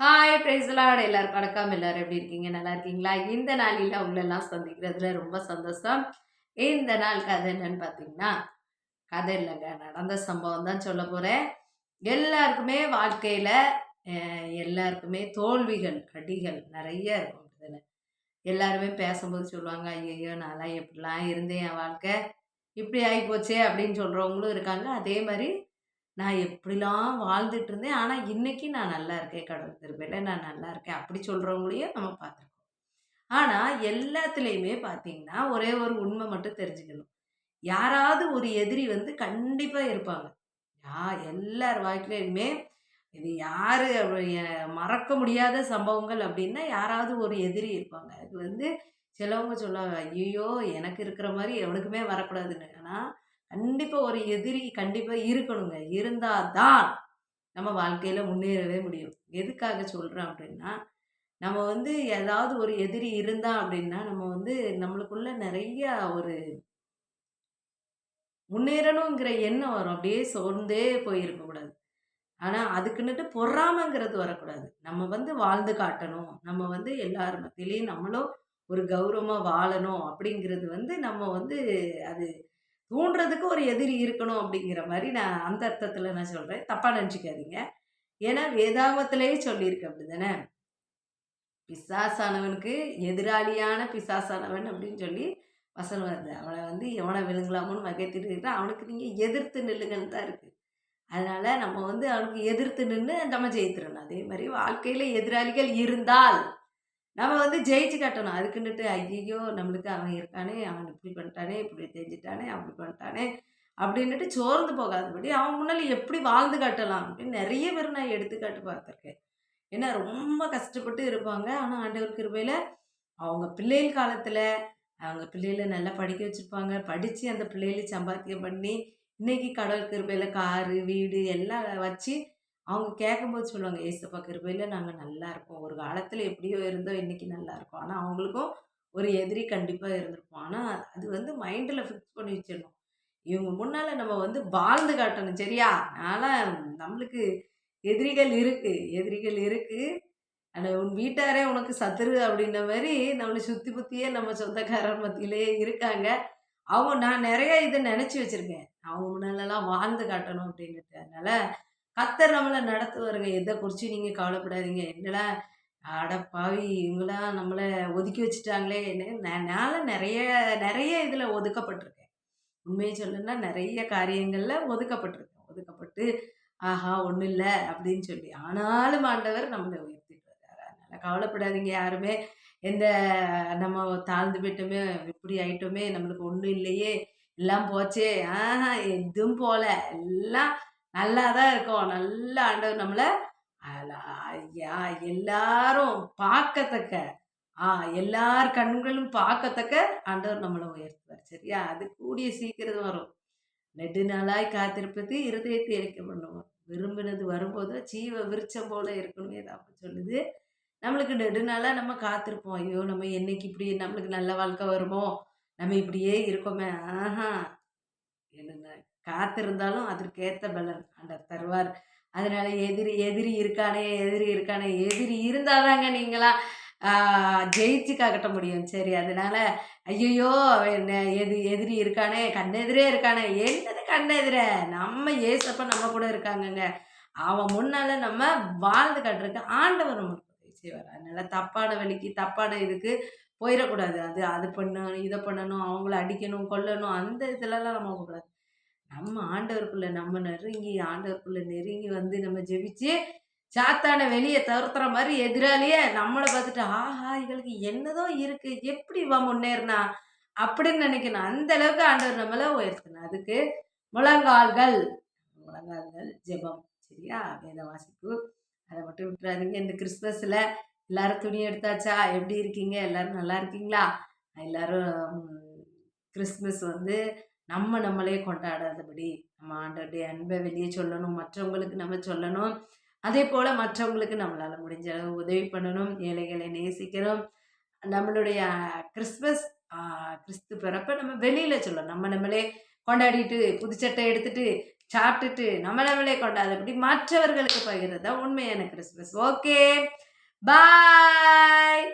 Hi பிரைஸ்லாட் எல்லாருக்கும் வணக்கம். எல்லாரும் எப்படி இருக்கீங்க? நல்லா இருக்கீங்களா? இந்த நாளில் உள்ளெல்லாம் சந்திக்கிறதுல ரொம்ப சந்தோஷம். இந்த நாள் கதை என்னன்னு பார்த்தீங்கன்னா கதை இல்லைங்க. நடந்த சம்பவம் தான் சொல்ல போகிறேன் எல்லாருக்குமே வாழ்க்கையில் எல்லாருக்குமே தோல்விகள் அடிகள் நிறைய இருக்கும் அதில் எல்லாருமே பேசும்போது சொல்லுவாங்க ஐயோ நான்லாம் எப்படிலாம் இருந்தேன் என் வாழ்க்கை? இப்படி ஆகிப்போச்சே அப்படின்னு சொல்கிறவங்களும் இருக்காங்க. அதே மாதிரி நான் எப்படிலாம் வாழ்ந்துட்டு இருந்தேன் ஆனால் இன்னைக்கு நான் நல்லா இருக்கேன் கடவுள் திருப்பையில் நான் நல்லா இருக்கேன் அப்படி சொல்கிறவங்களையும் நம்ம பார்த்துருக்கோம். ஆனால் எல்லாத்துலேயுமே பார்த்தீங்கன்னா ஒரே ஒரு உண்மை மட்டும் தெரிஞ்சுக்கணும். யாராவது ஒரு எதிரி வந்து கண்டிப்பாக இருப்பாங்க. யா எல்லார் வாழ்க்கையிலுமே இது யார் மறக்க முடியாத சம்பவங்கள் அப்படின்னா யாராவது ஒரு எதிரி இருப்பாங்க. அது வந்து சிலவங்க சொல்லுவாங்க ஐயோ எனக்கு இருக்கிற மாதிரி எவனுக்குமே வரக்கூடாதுன்னு. ஆனால் கண்டிப்பாக ஒரு எதிரி கண்டிப்பாக இருக்கணுங்க. இருந்தால் தான் நம்ம வாழ்க்கையில் முன்னேறவே முடியும். எதுக்காக சொல்கிறோம் அப்படின்னா நம்ம வந்து ஏதாவது ஒரு எதிரி இருந்தா அப்படின்னா நம்ம வந்து நம்மளுக்குள்ள நிறைய ஒரு முன்னேறணுங்கிற எண்ணம் வரும். அப்படியே சோர்ந்தே போயிருக்கக்கூடாது ஆனால் அதுக்குன்னுட்டு பொறாமைங்கிறது வரக்கூடாது. நம்ம வந்து வாழ்ந்து காட்டணும். நம்ம வந்து எல்லார் மத்தியிலையும் நம்மளும் ஒரு கௌரவமாக வாழணும் அப்படிங்கிறது வந்து நம்ம வந்து அது தூண்டுறதுக்கு ஒரு எதிரி இருக்கணும் அப்படிங்கிற மாதிரி நான் அந்த அர்த்தத்தில் நான் சொல்கிறேன் தப்பாக நினச்சிக்காதீங்க. ஏன்னா வேதாகமத்திலேயே சொல்லியிருக்கு அப்படி தானே பிசாசானவனுக்கு எதிராளியான பிசாசானவன் அப்படின்னு சொல்லி வசனம் வருது. அவனை வந்து எவனை விழுங்கலாமோன்னு வகைத்திட்டு இருக்கிறான். அவனுக்கு நீங்கள் எதிர்த்து நில்லுங்கன்னு தான் இருக்குது அதனால் நம்ம வந்து அவனுக்கு எதிர்த்து நின்று நம்ம ஜெயித்துடணும் அதே மாதிரி வாழ்க்கையில் எதிராளிகள் இருந்தால் நம்ம வந்து ஜெயிச்சு காட்டணும். அதுக்குன்னுட்டு ஐயோ நம்மளுக்கு அவன் இருக்கானே அவன் இப்படி பண்ணிட்டானே இப்படி தெரிஞ்சிட்டானே அப்படி பண்ணிட்டானே அப்படின்னுட்டு சோர்ந்து போகாதபடி அவன் முன்னால் எப்படி வாழ்ந்து காட்டலாம் அப்படின்னு நிறைய பேர் நான் எடுத்துக்காட்டு பார்த்துருக்கேன். ஏன்னா ரொம்ப கஷ்டப்பட்டு இருப்பாங்க. ஆனால் ஆண்டவர் கிருபையில் அவங்க பிள்ளைகள் காலத்தில் அவங்க பிள்ளைகளை நல்லா படிக்க வச்சுருப்பாங்க. படித்து அந்த பிள்ளைகளை சம்பாத்தியம் பண்ணி இன்றைக்கி கடவுள் கிருபையில் காரு வீடு எல்லாம் வச்சு அவங்க கேட்கும்போது சொல்லுவாங்க ஏசப்பா கிருபையில் நாங்கள் நல்லா இருப்போம் ஒரு காலத்தில் எப்படியோ இருந்தோம் இன்றைக்கி நல்லா இருக்கோம். ஆனால் அவங்களுக்கும் ஒரு எதிரி கண்டிப்பாக இருந்திருப்போம் ஆனால் அது வந்து மைண்டில் ஃபிக்ஸ் பண்ணி வச்சிடணும். இவங்க முன்னால் நம்ம வந்து வாழ்ந்து காட்டணும். சரியா? அதனால் நம்மளுக்கு எதிரிகள் இருக்குது எதிரிகள் இருக்குது ஆனால் உன் வீட்டாரே உனக்கு சத்துரு அப்படின்ற மாதிரி நம்மளை சுற்றி புத்தியே நம்ம சொந்தக்காரர் மத்தியிலே இருக்காங்க. அவங்க நான் நிறைய இதை நினச்சி வச்சுருக்கேன். அவங்க முன்னாலெல்லாம் வாழ்ந்து காட்டணும் அப்படின்ட்டு அதனால் கத்தர் நம்மளை நடத்துவாருங்க. எதை குறித்து நீங்கள் கவலைப்படாதீங்க. என்னடா அடப்பாவி இவங்களாம் நம்மளை ஒதுக்கி வச்சுட்டாங்களே. என்னால நிறைய நிறைய இதில் ஒதுக்கப்பட்டிருக்கேன். உண்மையை சொல்லணும்னா நிறைய காரியங்களில் ஒதுக்கப்பட்டிருக்கேன். ஒதுக்கப்பட்டு ஆஹா ஒன்றும் இல்லை அப்படின்னு சொல்லி. ஆனாலும் ஆண்டவர் நம்மளை உயர்த்திட்டு வர்றாரு அதனால் கவலைப்படாதீங்க. யாருமே எந்த நம்ம தாழ்ந்து போயிட்டோமே இப்படி ஆயிட்டோமே நம்மளுக்கு ஒன்றும் இல்லையே. எல்லாம் போச்சே. ஆஹா எதுவும் போல. எல்லாம் நல்லா தான் இருக்கும். நல்ல ஆண்டவர் நம்மளை ஐயா எல்லாரும் பார்க்கத்தக்க ஆ எல்லார் கண்களும் பார்க்கத்தக்க ஆண்டவர் நம்மளை உயர்த்துவார். சரியா? அது கூடிய சீக்கிரம் வரும். நெடு நாளாய் காத்திருப்பது இருதயத்தை இழைக்க பண்ணுவோம். விரும்பினது வரும்போது ஜீவ விருச்சம் போல இருக்கணுமே அப்படி சொல்லுது. நம்மளுக்கு நெடு நாளாக நம்ம காத்திருப்போம். ஐயோ நம்ம என்னைக்கு இப்படி நம்மளுக்கு நல்ல வாழ்க்கை வருமோ? நம்ம இப்படியே இருக்கோமே. ஆஹா. என்ன காத்திருந்தாலும் அதற்கேற்ற பலன். ஆண்டவர் தருவார். அதனால எதிரி எதிரி இருக்கானே எதிரி இருக்கானே எதிரி இருந்தாதாங்க நீங்களா ஜெயிச்சு காக்கட்ட முடியும். சரி அதனால ஐயோ எது எதிரி இருக்கானே கண்ணெதிரே இருக்கானே என்னது கண்ணெதிர? நம்ம ஏசப்ப நம்ம கூட இருக்காங்கங்க. அவன் முன்னால நம்ம வாழ்ந்து கட்டுறதுக்கு ஆண்டவர் நமக்கு செய்வார் அதனால தப்பான வழிக்கு தப்பான இதுக்கு போயிடக்கூடாது. அது அது பண்ணணும் இதை பண்ணணும் அவங்கள அடிக்கணும் கொல்லணும் அந்த இதுலலாம் நம்ம போகக்கூடாது. நம்ம ஆண்டவருக்குள்ள நம்ம நெருங்கி ஆண்டவருக்குள்ள நெருங்கி வந்து நம்ம ஜெபிச்சு சாத்தான வெளியே தவிர்த்துற மாதிரி எதிராளியே நம்மளை பார்த்துட்டு ஆஹா இவளுக்கு என்னதோ இருக்கு. எப்படி வா முன்னேறினா? அப்படின்னு நினைக்கணும். அந்த அளவுக்கு ஆண்டவர் நம்மள உயர்த்தணும். அதுக்கு முழங்கால்கள் முழங்கால்கள் ஜெபம். சரியா? வேத வாசிப்பு. அதை மட்டும் விட்டுறாதீங்க. இந்த கிறிஸ்மஸில் எல்லாரும் துணி எடுத்தாச்சா? எப்படி இருக்கீங்க? எல்லாரும் நல்லா இருக்கீங்களா? எல்லாரும் கிறிஸ்மஸ் வந்து நம்ம நம்மளே கொண்டாடாதபடி நம்ம ஆண்டோடைய அன்பை வெளியே சொல்லணும் மற்றவங்களுக்கு நம்ம சொல்லணும். அதே போல் மற்றவங்களுக்கு நம்மளால் முடிஞ்ச அளவு உதவி பண்ணணும் ஏழைகளை நேசிக்கணும் நம்மளுடைய கிறிஸ்மஸ் கிறிஸ்து பிறப்ப நம்ம வெளியில் சொல்லணும். நம்ம நம்மளே கொண்டாடிட்டு புதுச்சட்டை எடுத்துட்டு சாப்பிட்டுட்டு நம்ம நம்மளே கொண்டாடுறபடி மற்றவர்களுக்கு பகிர்றதா உண்மையான கிறிஸ்மஸ் ஓகே பாய்!